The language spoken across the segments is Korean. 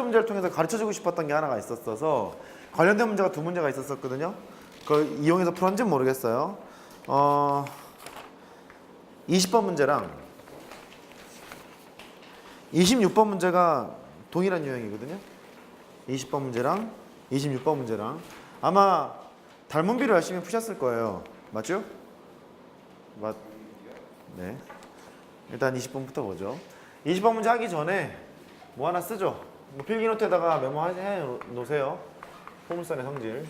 문제를 통해서 가르쳐주고 싶었던 게 하나가 있었어서 관련된 문제가 두 문제가 있었었거든요. 그걸 이용해서 풀었는지는 모르겠어요. 어, 20번 문제랑 26번 문제가 동일한 유형이거든요. 20번 문제랑 26번 문제랑 아마 닮은비를 열심히 푸셨을 거예요. 맞죠? 맞. 네. 일단 20번부터 보죠. 20번 문제 하기 전에 뭐 하나 쓰죠. 뭐 필기노트에다가 메모해 놓으세요. 포물선의 성질.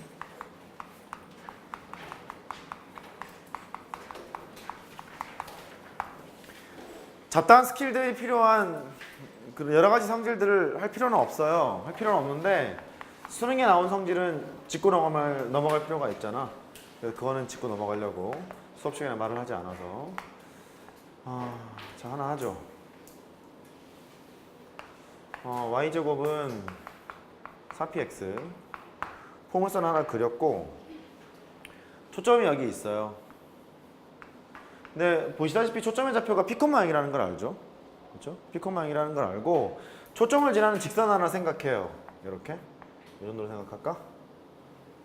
잡다한 스킬들이 필요한 그 여러 가지 성질들을 할 필요는 없어요. 할 필요는 없는데 수능에 나온 성질은 짚고 넘어갈, 넘어갈 필요가 있잖아. 그거는 짚고 넘어가려고 수업 시간에 말을 하지 않아서. 아, 자 하나 하죠. 어, y제곱은 4px 포물선 하나 그렸고 초점이 여기 있어요. 근데 보시다시피 초점의 좌표가 피컷 모양이라는 걸 알죠? 그렇죠? 피컷 모양이라는 걸 알고 초점을 지나는 직선 하나 생각해요. 이렇게 이 정도로 생각할까?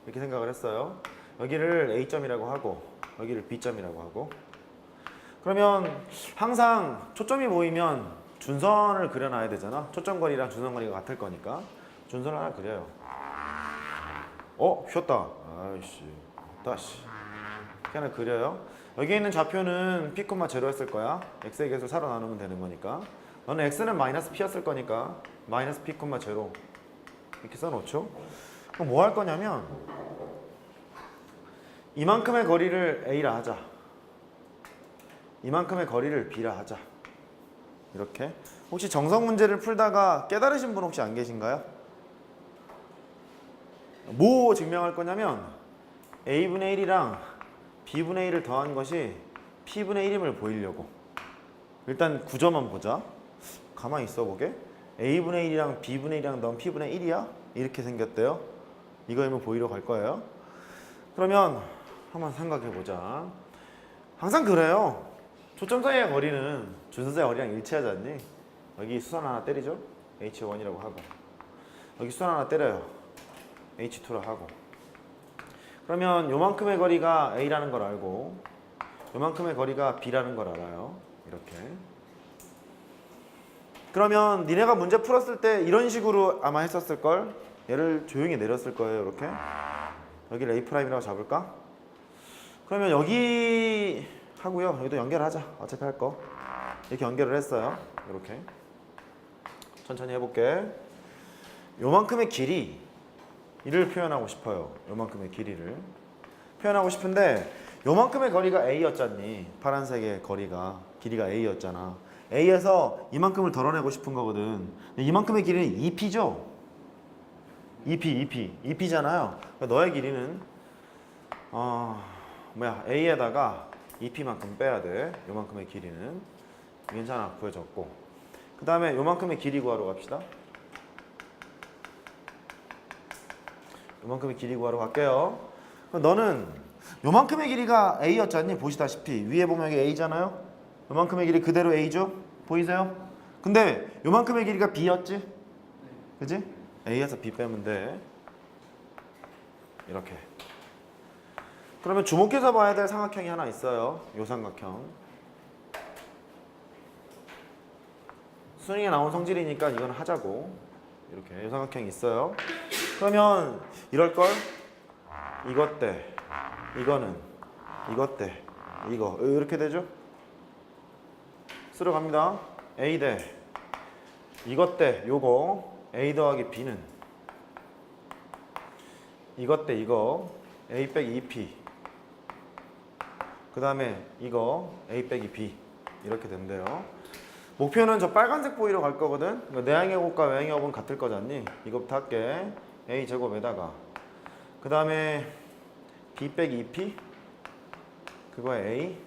이렇게 생각을 했어요. 여기를 A점이라고 하고 여기를 B점이라고 하고 그러면 항상 초점이 모이면 준선을 그려놔야 되잖아. 초점거리랑 준선거리가 같을 거니까 준선을 하나 그려요. 어? 쉬었다. 아이씨. 다시. 하나 그려요. 여기 있는 좌표는 p, 제로였을 거야. x의 개수 4로 나누면 되는 거니까. 너는 x는 마이너스 p였을 거니까 마이너스 p, 제로 이렇게 써놓죠. 그럼 뭐 할 거냐면 이만큼의 거리를 a라 하자. 이만큼의 거리를 b라 하자. 이렇게. 혹시 정석 문제를 풀다가 깨달으신 분 혹시 안 계신가요? 뭐 증명할 거냐면 a분의 1이랑 b분의 1을 더한 것이 p분의 1임을 보이려고. 일단 구조만 보자. 가만히 있어 보게. a분의 1이랑 b분의 1이랑 넌 p분의 1이야? 이렇게 생겼대요. 이거이면 보이러 갈 거예요. 그러면 한번 생각해 보자. 항상 그래요. 초점 사이의 거리는 준선 사이의 거리랑 일치하지 않니? 여기 수선 하나 때리죠? H1이라고 하고 여기 수선 하나 때려요. H2로 하고 그러면 요만큼의 거리가 A라는 걸 알고 요만큼의 거리가 B라는 걸 알아요. 이렇게 그러면 니네가 문제 풀었을 때 이런 식으로 아마 했었을 걸 얘를 조용히 내렸을 거예요. 이렇게 여기를 A 프라임이라고 잡을까? 그러면 여기 하고요. 여기도 연결하자. 어차피 할 거. 이렇게 연결을 했어요. 이렇게. 천천히 해볼게. 요만큼의 길이 이를 표현하고 싶어요. 요만큼의 길이를 표현하고 싶은데 요만큼의 거리가 A였잖니. 파란색의 거리가 길이가 A였잖아. A에서 이만큼을 덜어내고 싶은 거거든. 이만큼의 길이는 2P죠. 2P, 2P, 2P잖아요. 너의 길이는 어 뭐야 A에다가 2P만큼 빼야 돼. 요만큼의 길이는 괜찮아 구해졌고 그 다음에 요만큼의 길이 구하러 갑시다. 요만큼의 길이 구하러 갈게요. 그럼 너는 요만큼의 길이가 A였잖니 보시다시피 위에 보면 여기 A잖아요. 요만큼의 길이 그대로 A죠? 보이세요? 근데 요만큼의 길이가 B였지? 그지? A에서 B 빼면 돼. 이렇게. 그러면 주목해서 봐야 될 삼각형이 하나 있어요. 요 삼각형. 수능에 나온 성질이니까 이건 하자고. 이렇게 요 삼각형이 있어요. 그러면 이럴 걸 이것 때 이거는 이것 때 이거 이렇게 되죠? 쓰러 갑니다. A 대 이것 때 요거 A 더하기 B는 이것 때 이거 A 빼기 2P 그 다음에 이거 A 빼기 B 이렇게 된대요. 목표는 저 빨간색 보이러 갈 거거든. 그러니까 내항의 곱과 외항의 곱은 같을 거잖니. 이거부터 할게. A 제곱에다가 그 다음에 B 빼기 2P 그거에 A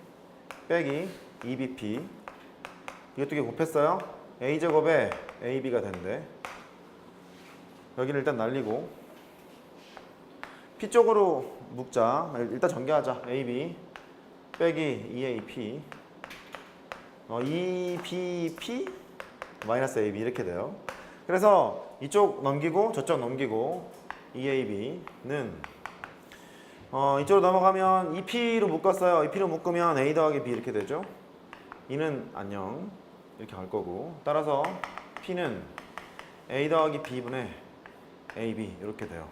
빼기 2BP 이것 두개 곱했어요. A 제곱에 AB가 된대. 여기를 일단 날리고 P 쪽으로 묶자. 일단 전개하자. AB 빼기 2AP 어, 2BP 마이너스 AB 이렇게 돼요. 그래서 이쪽 넘기고 저쪽 넘기고 EAB는 어, 이쪽으로 넘어가면 EP로 묶었어요. EP로 묶으면 A 더하기 B 이렇게 되죠. E는 안녕 이렇게 갈 거고 따라서 P는 A 더하기 B분의 AB 이렇게 돼요.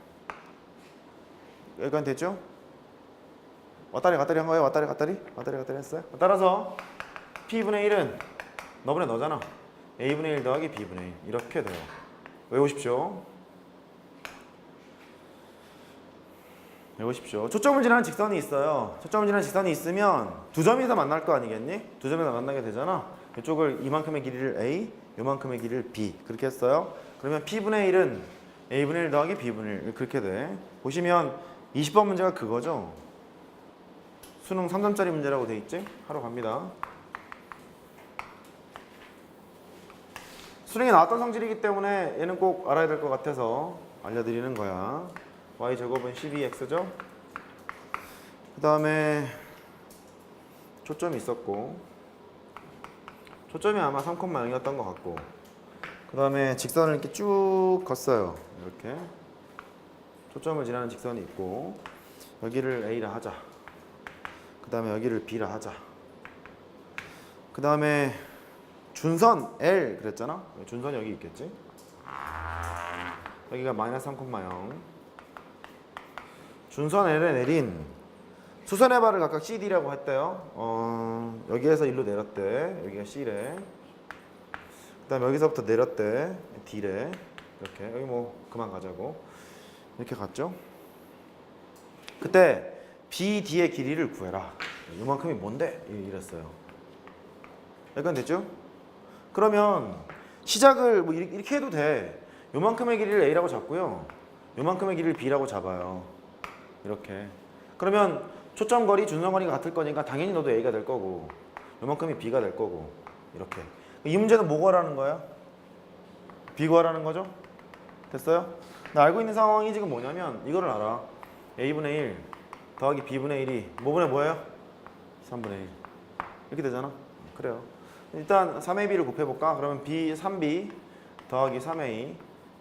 여기까지 됐죠? 왔다리 갔다리 한 거예요? 왔다리 갔다리? 왔다리 갔다리 했어요? 따라서 P분의 1은 너분의 너잖아. A분의 1 더하기 B분의 1 이렇게 돼요. 외우십시오. 외우십시오. 초점을 지나는 직선이 있어요. 초점을 지나는 직선이 있으면 두 점에서 만날 거 아니겠니? 두 점에서 만나게 되잖아. 이쪽을 이만큼의 길이를 A, 요만큼의 길이를 B 그렇게 했어요. 그러면 P분의 1은 A분의 1 더하기 B분의 1 그렇게 돼. 보시면 20번 문제가 그거죠. 수능 3점짜리 문제라고 돼 있지? 하러 갑니다. 수능에 나왔던 성질이기 때문에 얘는 꼭 알아야 될 것 같아서 알려드리는 거야. y 제곱은 12x죠. 그 다음에 초점이 있었고 초점이 아마 3,0이었던 것 같고 그 다음에 직선을 이렇게 쭉 걷어요. 이렇게 초점을 지나는 직선이 있고 여기를 A라 하자. 그 다음에 여기를 B라 하자. 그 다음에 준선 L 그랬잖아. 준선이 여기 있겠지. 여기가 마이너스 3,0. 준선 L에 내린 수선의 발을 각각 CD라고 했대요. 어, 여기에서 일로 내렸대. 여기가 C래. 그 다음 에 여기서부터 내렸대. D래. 이렇게 여기 뭐 그만 가자고 이렇게 갔죠. 그때 BD의 길이를 구해라. 이만큼이 뭔데? 이랬어요. 약간 됐죠? 그러면 시작을 뭐 이렇게 해도 돼. 요만큼의 길이를 A라고 잡고요. 요만큼의 길이를 B라고 잡아요. 이렇게. 그러면 초점 거리, 준선 거리가 같을 거니까 당연히 너도 A가 될 거고 요만큼이 B가 될 거고 이렇게. 이 문제는 뭐 구하라는 거야? B 구하라는 거죠? 됐어요? 나 알고 있는 상황이 지금 뭐냐면 이거를 알아. A분의 1 더하기 B분의 1이 뭐분의 뭐예요? 3분의 1 이렇게 되잖아. 그래요. 일단 3AB를 곱해볼까? 그러면 B 3B 더하기 3A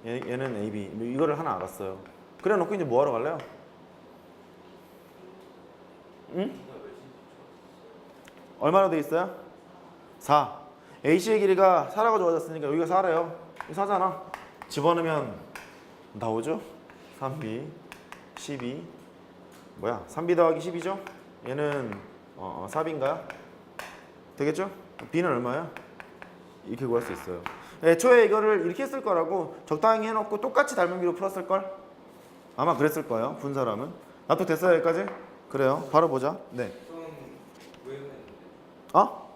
얘, 얘는 AB 뭐 이거를 하나 알았어요. 그래 놓고 이제 뭐 하러 갈래요? 응? 얼마나 돼 있어요? 4. AC의 길이가 4라고 좋아졌으니까 여기가 4래요. 4잖아. 집어넣으면 나오죠? 3B 12 뭐야? 3B 더하기 10이죠? 얘는 어, 4B인가요? 되겠죠? B는 얼마야? 이렇게 구할 수 있어요. 애초에 이거를 이렇게 했을 거라고 적당히 해놓고 똑같이 닮은 기로 풀었을 걸? 아마 그랬을 거예요. 본 사람은. 나도 됐어요 여기까지? 그래요. 바로 보자. 네. 어?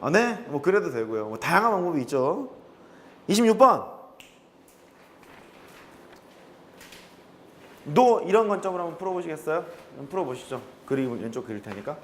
아, 네. 뭐 그래도 되고요. 뭐 다양한 방법이 있죠. 26번. 너 이런 관점으로 한번 풀어보시겠어요? 풀어보시죠. 그림 왼쪽 그릴 테니까.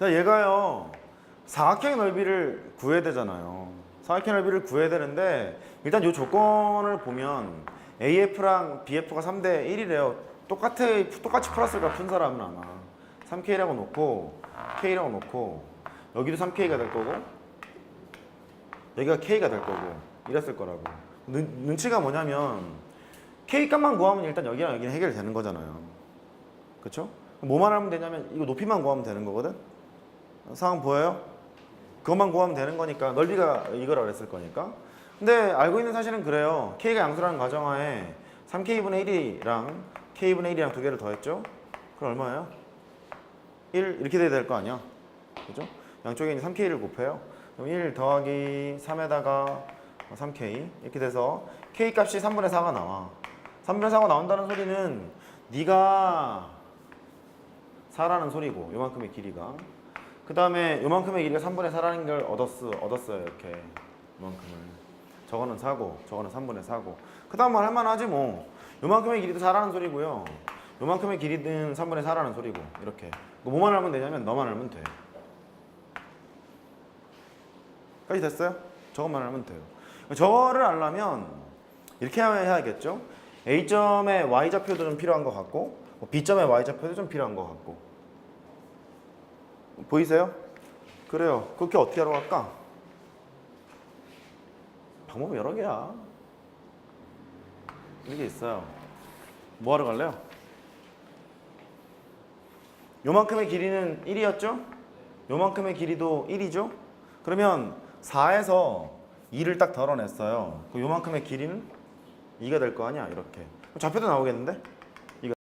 자, 얘가요. 사각형의 넓이를 구해야 되잖아요. 사각형 넓이를 구해야 되는데 일단 이 조건을 보면 AF랑 BF가 3대 1이래요. 똑같아 똑같이 풀었을까 푼 사람은 아마 3K라고 놓고 K라고 놓고 여기도 3K가 될 거고 여기가 K가 될 거고 이랬을 거라고. 눈, 눈치가 뭐냐면 K 값만 구하면 일단 여기랑 여기는 해결되는 거잖아요. 그렇죠? 뭐만 하면 되냐면 이거 높이만 구하면 되는 거거든. 상황 보여요? 그것만 구하면 되는 거니까 넓이가 이거라 그랬을 거니까. 근데 알고 있는 사실은 그래요. K가 양수라는 가정하에 3K분의 1이랑 K분의 1이랑 두 개를 더했죠? 그럼 얼마예요? 1 이렇게 돼야 될 거 아니야? 그죠? 양쪽에 있는 3K를 곱해요. 그럼 1 더하기 3에다가 3K 이렇게 돼서 K 값이 3분의 4가 나와. 3분의 4가 나온다는 소리는 네가 4라는 소리고 요만큼의 길이가 그 다음에 요만큼의 길이가 3분의 4라는 걸 얻었어, 얻었어요 이렇게. 요만큼을. 저거는 4고 저거는 3분의 4고. 그 다음 말 할만하지 뭐. 요만큼의 길이도 4라는 소리고요. 요만큼의 길이는 3분의 4라는 소리고 이렇게. 뭐만 알면 되냐면 너만 알면 돼. 까지 됐어요? 저것만 알면 돼요. 저거를 알려면 이렇게 해야겠죠? A점의 Y좌표도 좀 필요한 것 같고 뭐 B점의 Y좌표도 좀 필요한 것 같고 보이세요? 그래요. 그렇게 어떻게 하러 갈까? 방법은 여러 개야. 이게 있어요. 뭐 하러 갈래요? 요만큼의 길이는 1이었죠? 요만큼의 길이도 1이죠? 그러면 4에서 2를 딱 덜어냈어요. 그 요만큼의 길이는 2가 될 거 아니야? 이렇게. 좌표도 나오겠는데?